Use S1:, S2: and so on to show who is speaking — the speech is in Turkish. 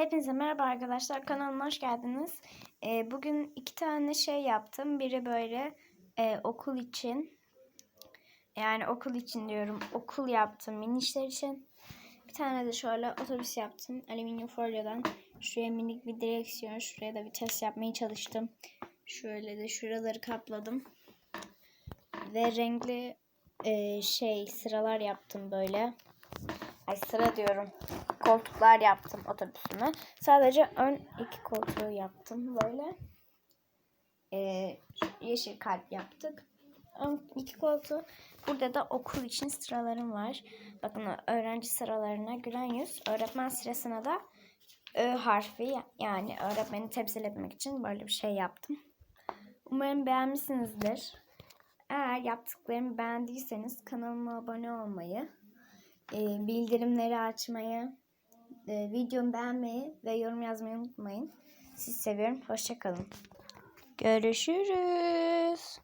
S1: Hepinize merhaba arkadaşlar. Kanalıma hoş geldiniz. Ee, bugün iki tane şey yaptım. Biri böyle e, okul için. Yani okul için diyorum. Okul yaptım minişler için. Bir tane de şöyle otobüs yaptım. Alüminyum folyodan. Şuraya minik bir direksiyon. Şuraya da vites yapmaya çalıştım. Şöyle de şuraları kapladım. Ve renkli e, şey sıralar yaptım böyle. Ay sıra diyorum. Koltuklar yaptım otobüsüme. Sadece ön iki koltuğu yaptım böyle. Ee, yeşil kalp yaptık. Ön iki koltuğu. Burada da okul için sıralarım var. Bakın öğrenci sıralarına gülen yüz. Öğretmen sırasına da Ö harfi yani öğretmeni temsil etmek için böyle bir şey yaptım. Umarım beğenmişsinizdir. Eğer yaptıklarımı beğendiyseniz kanalıma abone olmayı, e, bildirimleri açmayı, e, videomu beğenmeyi ve yorum yazmayı unutmayın. Sizi seviyorum. Hoşçakalın. Görüşürüz.